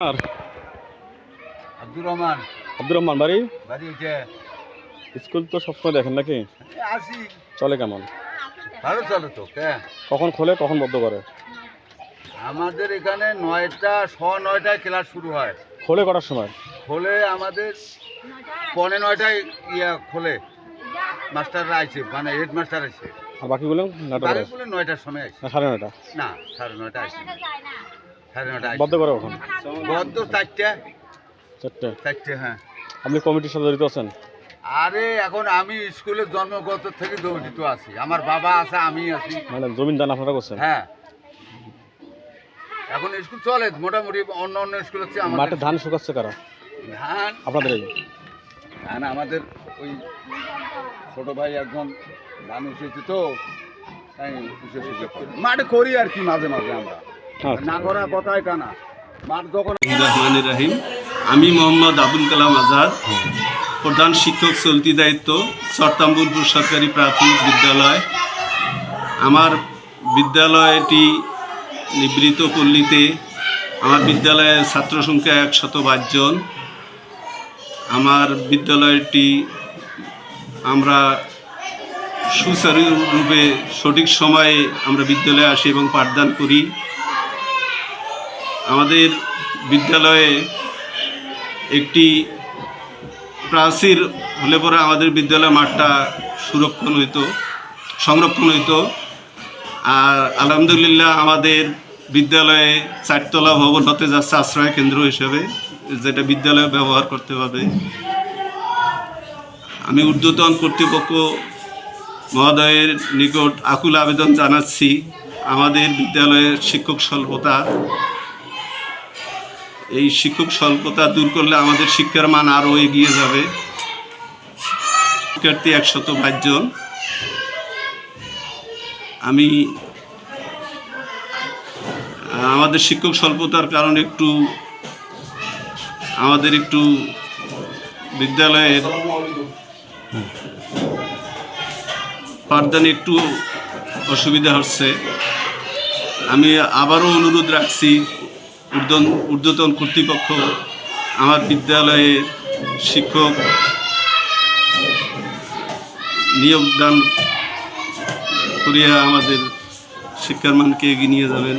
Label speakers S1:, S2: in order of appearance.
S1: আর?
S2: আব্দুর রহমান।
S1: আব্দুর রহমান বাড়ি?
S2: বাড়ি
S1: স্কুল তো সবসময় দেখেন নাকি?
S2: আসি।
S1: চলে কেমন?
S2: ভালো চলো তো
S1: কখন খোলে কখন বন্ধ করে?
S2: আমাদের এখানে নয়টা ছ নয়টায় ক্লাস শুরু হয়।
S1: খোলে কটার সময়?
S2: খোলে আমাদের পনে নয়টায় ইয়া খোলে। মাস্টাররা আইছে মানে হেড মাস্টার আছে
S1: আর বাকিগুলো করে
S2: বাকিগুলো নয়টার সময় আসে।
S1: না সাড়ে নটা
S2: না সাড়ে নয়টা আসে সাড়ে নয়টা আসে।
S1: বন্ধ করে কখন
S2: বদ্ধ চারটে।
S1: চারটে।
S2: চারটে হ্যাঁ।
S1: আপনি কমিটির সাথে জড়িত আছেন?
S2: আরে এখন আমি স্কুলে জন্মগত থেকে জড়িত আছি। আমার বাবা আছে আমি আছি।
S1: মানে জমিন দান আপনারা করছেন?
S2: হ্যাঁ। এখন স্কুল চলে মোটামুটি অন্য অন্য স্কুল হচ্ছে
S1: মাঠে
S2: আমাদের
S1: ধান শুকাচ্ছে কারা?
S2: ধান?
S1: আপনাদের
S2: ধান আমাদের ওই ছোট ভাই একজন মানুষ উঠেছে তো তাই উঠে মাঠে করি আর কি মাঝে মাঝে আমরা।
S1: আচ্ছা।
S2: না করা কথাই কানা। মাঠ যখন
S3: রাহিম। আমি মোহাম্মদ আবুল কালাম আজাদ প্রধান শিক্ষক চলতি দায়িত্ব সরতাম্বুলপুর সরকারি প্রাথমিক বিদ্যালয়। আমার বিদ্যালয়টি নিবৃত পল্লীতে আমার বিদ্যালয়ের ছাত্র সংখ্যা একশত জন। আমার বিদ্যালয়টি আমরা সুচারুরূপে সঠিক সময়ে আমরা বিদ্যালয়ে আসি এবং পাঠদান করি। আমাদের বিদ্যালয়ে একটি প্রাচীর হলে পরে আমাদের বিদ্যালয় মাঠটা সুরক্ষণ হইতো, সংরক্ষণ হইতো। আর আলহামদুলিল্লাহ আমাদের বিদ্যালয়ে চারতলা ভবন হতে যাচ্ছে আশ্রয় কেন্দ্র হিসেবে, যেটা বিদ্যালয়ে ব্যবহার করতে হবে। আমি ঊর্ধ্বতন কর্তৃপক্ষ মহোদয়ের নিকট আকুল আবেদন জানাচ্ছি। আমাদের বিদ্যালয়ের শিক্ষক স্বল্পতা, এই শিক্ষক স্বল্পতা দূর করলে আমাদের শিক্ষার মান আরও এগিয়ে যাবে। শিক্ষার্থী একশত জন। আমি, আমাদের শিক্ষক স্বল্পতার কারণে একটু, আমাদের একটু বিদ্যালয়ের পাঠদানে একটু অসুবিধা হচ্ছে। আমি আবারও অনুরোধ রাখছি ঊর্ধ্বন ঊর্ধ্বতন কর্তৃপক্ষ, আমার বিদ্যালয়ে শিক্ষক নিয়োগদান করিয়া আমাদের শিক্ষার মানকে এগিয়ে নিয়ে যাবেন।